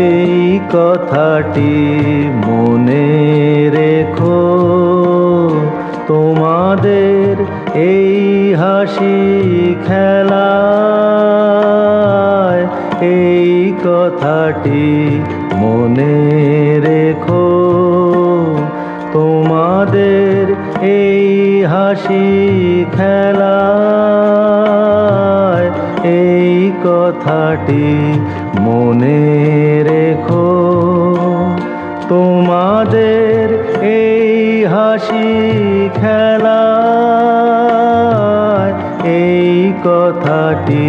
এই কথাটি মনে রেখো। তোমাদের এই হাসি খেলায় এই কথাটি মনে রেখো। তোমাদের এই হাসি খেলা এই কথাটি মনে রেখো। তোমাদের এই হাসি খেলা এই কথাটি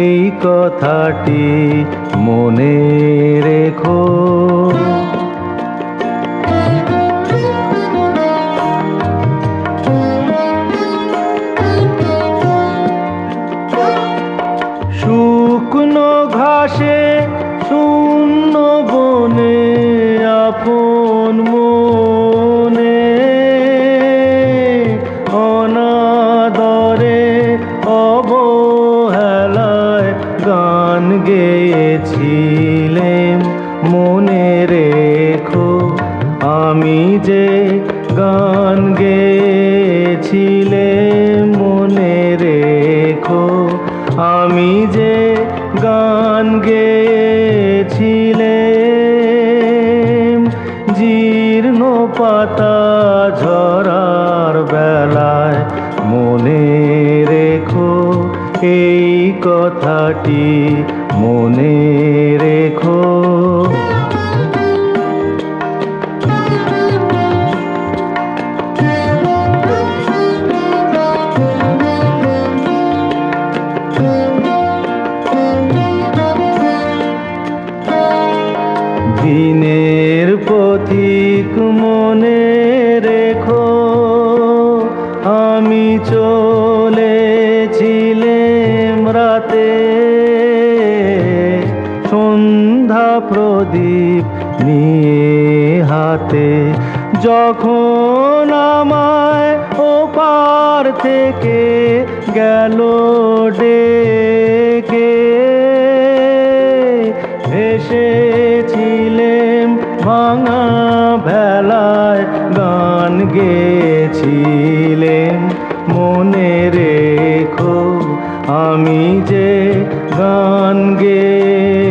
কথাটি মনে রেখো। শুকনো ঘাসে শূন্য গান গেয়েছিলেন মনে রেখো আমি যে গান গেয়েছিলে, মনে রেখো আমি যে গান গেয়েছিলে। জীর্ণ পাতা ঝরার বেলায় মনে রেখো এই কথাটি মনে রেখো। হাতে যখন আমায় ও পার থেকে গেল ডেকে। এসেছিলেম ভাঙা ভেলায় গান গেছিলেম মনে রেখো আমি যে গান গেছিলেম